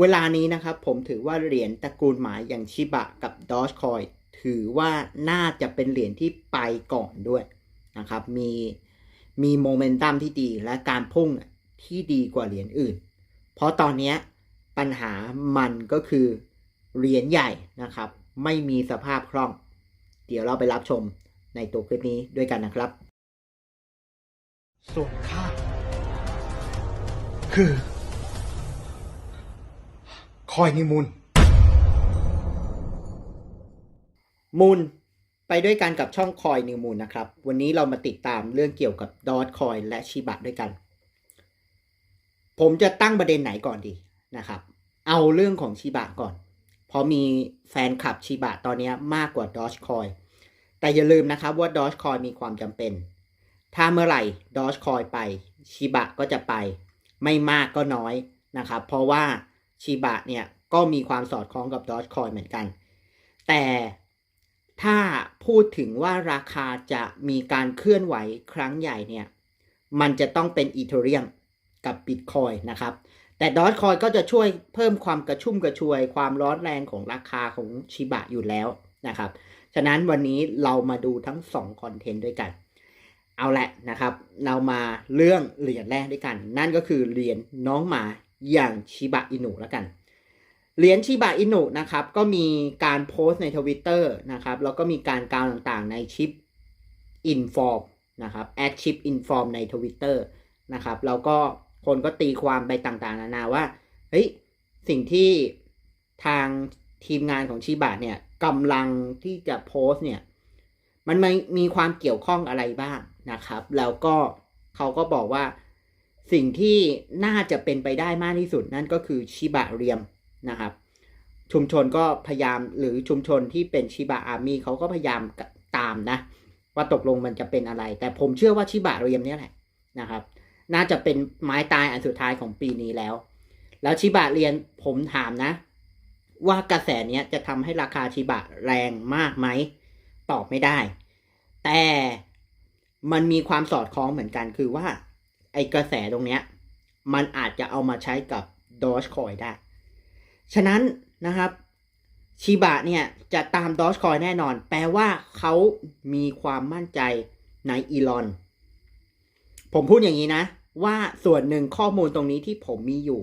เวลานี้นะครับผมถือว่าเหรียญตระกูลหมาอย่างชิบะกับดอ g คอยถือว่าน่าจะเป็นเหรียญที่ไปก่อนด้วยนะครับ มีมีโมเมนตัมที่ดีและการพุ่งที่ดีกว่าเหรียญอื่น เพราะตอนนี้ปัญหามันก็คือเหรียญใหญ่นะครับ ไม่มีสภาพคล่อง เดี๋ยวเราไปรับชมในตัวคลิปนี้ด้วยกันนะครับ ส่วนข้าคือ อยนิมุนมูลไปด้วยกันกับช่องคอยนิวมูลนะครับ วันนี้เรามาติดตามเรื่องเกี่ยวกับดอ g คอยและชิบะด้วยกัน ผมจะตั้งประเด็นไหนก่อนดีนะครับ เอาเรื่องของชิบะก่อน เพราะมีแฟนคลับชิบะตอนนี้มากกว่าดอ g คอยแต่อย่าลืมนะครับว่าดอ g คอยมีความจำเป็น ถ้าเมื่อไหร่ดอ g คอยไปชิบะก็จะไป ไม่มากก็น้อยนะครับ เพราะว่า ชิบะเนี่ยก็มีความสอดคล้องกับดอ g คอยเหมือนกัน แต่ถ้าพูดถึงว่าราคาจะมีการเคลื่อนไหวครั้งใหญ่เนี่ย มันจะต้องเป็นอีเทเรียมกับบิตคอยนะครับ แต่ดอ g คอยก็จะช่วยเพิ่มความกระชุ่มกระชวย ความร้อนแรงของราคาของชิบะอยู่แล้วนะครับ ฉะนั้นวันนี้เรามาดูทั้ง2คอนเทนต์ด้วยกัน เอาแหละนะครับ เรามาเรื่องเหรียญแรกด้วยกัน นั่นก็คือเหรียญน้องหมา อย่างชิบะอินุแล้วกัน เหรียญชิบะอินุนะครับ ก็มีการโพสต์ในทวิตเตอร์นะครับ แล้วก็มีการกล่าวต่างๆ ในชิปอินฟอร์มนะครับแอดชิปอินฟอร์มในทวิตเตอร์นะครับแล้วก็คนก็ตีความไปต่างๆ นานาว่าเฮ้ยสิ่งที่ทางทีมงานของชิบะเนี่ยกำลังที่จะโพสต์เนี่ยมันมมีความเกี่ยวข้องอะไรบ้างนะครับ แล้วก็เขาก็บอกว่า สิ่งที่น่าจะเป็นไปได้มากที่สุดนั่นก็คือชิบะเรียมนะครับ ชุมชนก็พยายามหรือชุมชนที่เป็นชิบะอาร์มี่เขาก็พยายามตามนะ ว่าตกลงมันจะเป็นอะไร แต่ผมเชื่อว่าชิบะเรียมนี่แหละนะครับ น่าจะเป็นไม้ตายอันสุดท้ายของปีนี้แล้ว แล้วชิบะเรียนผมถามนะ ว่ากระแสเนี้ยจะทำให้ราคาชิบะแรงมากไหมตอบไม่ได้ แต่มันมีความสอดคล้องเหมือนกันคือว่า ไอกระแสตรงเนี้ยมันอาจจะเอามาใช้กับดอ g คอยได้ ฉะนั้นนะครับชิบะเนี่ยจะตามดอ g คอยแน่นอน แปลว่าเขามีความมั่นใจในอีลอน ผมพูดอย่างนี้นะ ว่าส่วนหนึ่งข้อมูลตรงนี้ที่ผมมีอยู่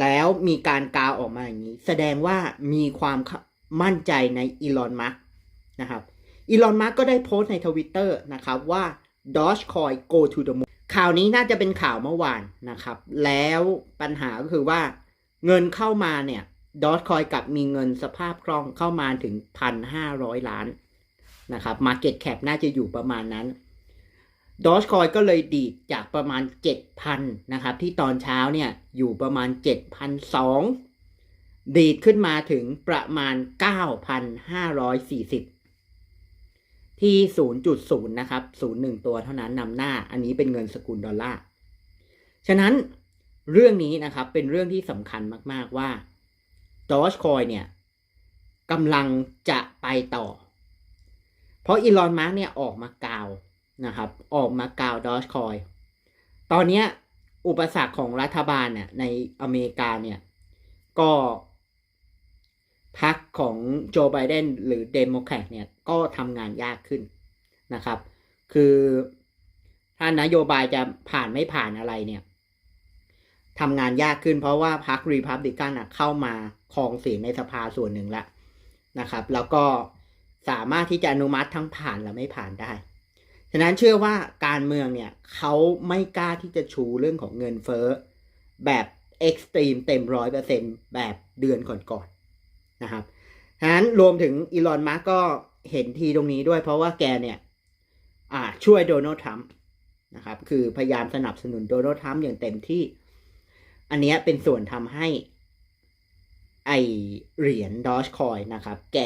แล้วมีการกาวออกมาอย่างนี้ แสดงว่ามีความมั่นใจในอีลอนมัสนะครับอีลอนมัสก็ได้โพสต์ในทวิตเตอร์นะครับว่า Dogecoin go to the moon ข่าวนี้น่าจะเป็นข่าวเมื่อวานนะครับ แล้วปัญหาก็คือว่าเงินเข้ามาเนี่ย Dogecoin กับมีเงินสภาพคล่องเข้ามาถึง 1,500 ล้านนะครับ Market Cap น่าจะอยู่ประมาณนั้น Dogecoin ก็เลยดีดจากประมาณ 7,000 นะครับ ที่ตอนเช้าเนี่ยอยู่ประมาณ7,200ดีดขึ้นมาถึงประมาณ 9,540 ที่ 0.0 นะครับ 01 ตัวเท่านั้นนำหน้า อันนี้เป็นเงินสกุลดอลลาร์ ฉะนั้นเรื่องนี้นะครับเป็นเรื่องที่สำคัญมาก ๆ ว่า Dogecoin เนี่ยกำลังจะไปต่อ เพราะอีลอนมาร์กเนี่ยออกมากล่าวนะครับ ออกมากล่าว Dogecoin ตอนนี้อุปสรรคของรัฐบาลเนี่ยในอเมริกาเนี่ยก็ พรรคของโจไบเดนหรือเดโมแครตเนี่ยก็ทำงานยากขึ้นนะครับ คือถ้านโยบายจะผ่านไม่ผ่านอะไรเนี่ยทำงานยากขึ้นเพราะว่าพรรครีพับลิกันเข้ามาครองเสียงในสภาส่วนหนึ่งแล้วนะครับ แล้วก็สามารถที่จะอนุมัติทั้งผ่านและไม่ผ่านได้ ฉะนั้นเชื่อว่าการเมืองเนี่ยเขาไม่กล้าที่จะชูเรื่องของเงินเฟ้อแบบเอ็กซ์ตรีมเต็มร้อยเปอร์เซ็นแบบเดือนก่อนๆ นะครับฉะนั้นรวมถึงอีลอนมาร์กก็เห็นทีตรงนี้ด้วยเพราะว่าแกเนี่ยอ่าช่วยโดนัลด์ทรัมป์นะครับคือพยายามสนับสนุนโดนัลด์ทรัมป์อย่างเต็มที่ อันนี้เป็นส่วนทำให้ไอเหรียญดอ g คอยนะครับ แก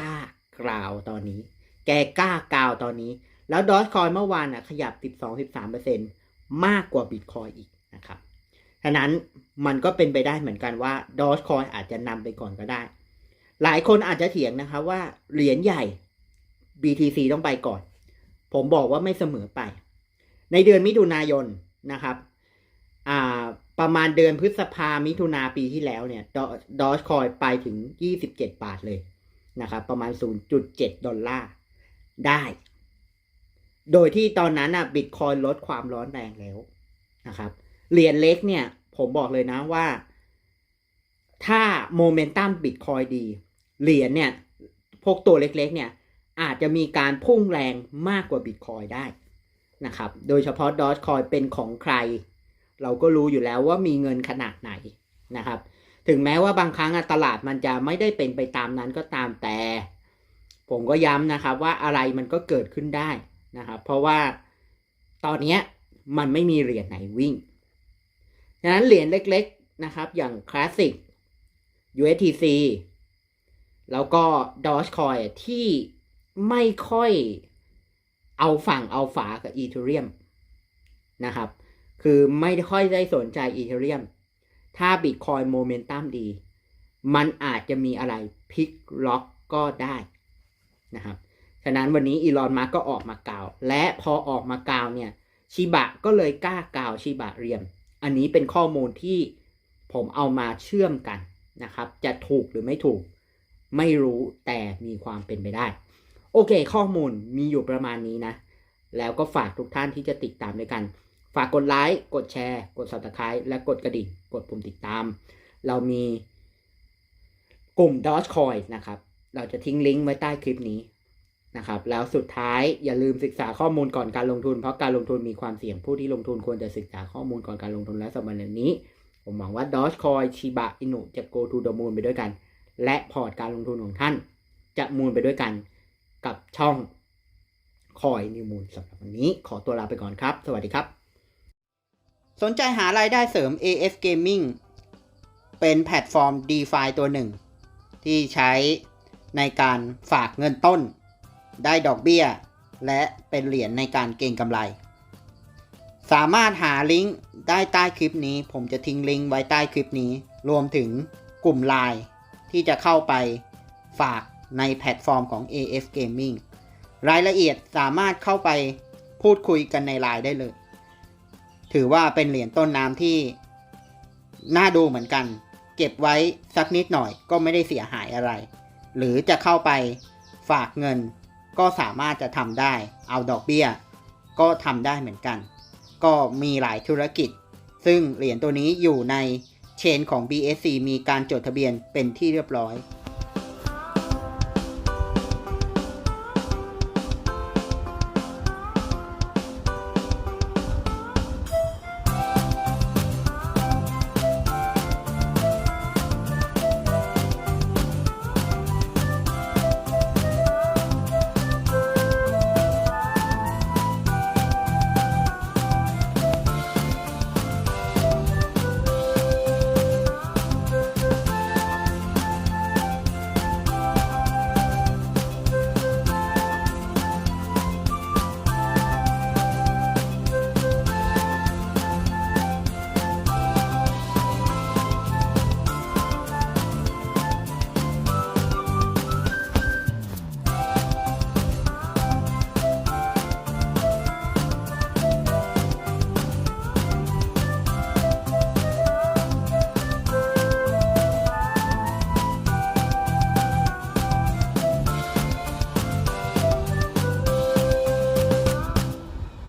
กล้ากล่าวตอนนี้ แกกล้ากล่าวตอนนี้ แล้วดอ g คอยเมื่อวานอะขยับ 12-13%มากกว่าบิตคอยอีกนะครับฉะนั้นมันก็เป็นไปได้เหมือนกันว่าดอ g คอยอาจจะนำไปก่อนก็ได้ หลายคนอาจจะเถียงนะครับว่าเหรียญใหญ่ BTC ต้องไปก่อน ผมบอกว่าไม่เสมอไป ในเดือนมิถุนายนนะครับอ่าประมาณเดือนพฤษภามิถุนาปีที่แล้วเนี่ยดอ g คอยไปถึง 27 บาทเลยนะครับ ประมาณ 0.7 ดอลลาร์ได้ โดยที่ตอนนั้นอะบิตคอยลดความร้อนแรงแล้วนะครับ เหรียญเล็กเนี่ย ผมบอกเลยนะว่า ถ้าโมเมนตัมบิตคอยดี เหรียญเนี่ยพวกตัวเล็กๆเนี่ยอาจจะมีการพุ่งแรงมากกว่าบิตคอยได้นะครับ โดยเฉพาะดอ g คอยเป็นของใคร เราก็รู้อยู่แล้วว่ามีเงินขนาดไหนนะครับ ถึงแม้ว่าบางครั้งตลาดมันจะไม่ได้เป็นไปตามนั้นก็ตามแต่ ผมก็ย้ำนะครับว่าอะไรมันก็เกิดขึ้นได้นะครับ เพราะว่าตอนนี้มันไม่มีเหรียญไหนวิ่งดังนั้นเหรียญเล็กๆนะครับ อย่างคลาสสิก USTC แล้วก็ Dogecoin ที่ไม่ค่อยเอาฝั่งเอาฝากับ Ethereum นะครับ คือไม่ค่อยได้สนใจ Ethereum ถ้า Bitcoin โมเมนตัมดี มันอาจจะมีอะไรพลิกล็อกก็ได้นะครับ ฉะนั้นวันนี้อีลอนมาก็ออกมากล่าว และพอออกมากล่าวเนี่ยชิบะก็เลยกล้ากล่าวชิบะเรียม อันนี้เป็นข้อมูลที่ผมเอามาเชื่อมกันนะครับ จะถูกหรือไม่ถูก ไม่รู้แต่มีความเป็นไปได้ โอเค ข้อมูลมีอยู่ประมาณนี้นะ แล้วก็ฝากทุกท่านที่จะติดตามด้วยกัน ฝากกดไลค์กดแชร์ กด subscribe และกดกระดิ่งกดปุ่มติดตาม เรามีกลุ่ม Dogecoin นะครับ เราจะทิ้งลิงก์ไว้ใต้คลิปนี้นะครับ แล้วสุดท้ายอย่าลืมศึกษาข้อมูลก่อนการลงทุน เพราะการลงทุนมีความเสี่ยงผู้ที่ลงทุนควรจะศึกษาข้อมูลก่อนการลงทุนและสำหรับวันนี้ ผมหวังว่า Dogecoin Shiba Inu จะ go to the moon ไปด้วยกัน และพอร์ตการลงทุนของท่าน จะมูลไปด้วยกันกับช่องคอยนิวมูลสำหรับวันนี้ ขอตัวลาไปก่อนครับ สวัสดีครับ สนใจหารายได้เสริม AF Gaming เป็นแพลตฟอร์ม DeFi ตัวหนึ่ง ที่ใช้ในการฝากเงินต้น ได้ดอกเบี้ย และเป็นเหรียญในการเก็งกำไร สามารถหาลิงก์ได้ใต้คลิปนี้ ผมจะทิ้งลิงก์ไว้ใต้คลิปนี้ รวมถึงกลุ่ม Line ที่จะเข้าไปฝากในแพลตฟอร์มของ AF Gaming รายละเอียดสามารถเข้าไปพูดคุยกันในไลน์ได้เลย ถือว่าเป็นเหรียญต้นน้ำที่น่าดูเหมือนกัน เก็บไว้สักนิดหน่อยก็ไม่ได้เสียหายอะไร หรือจะเข้าไปฝากเงินก็สามารถจะทำได้ เอาดอกเบี้ย ก็ทำได้เหมือนกัน ก็มีหลายธุรกิจ ซึ่งเหรียญตัวนี้อยู่ใน เชนของ BSC มีการจดทะเบียนเป็นที่เรียบร้อย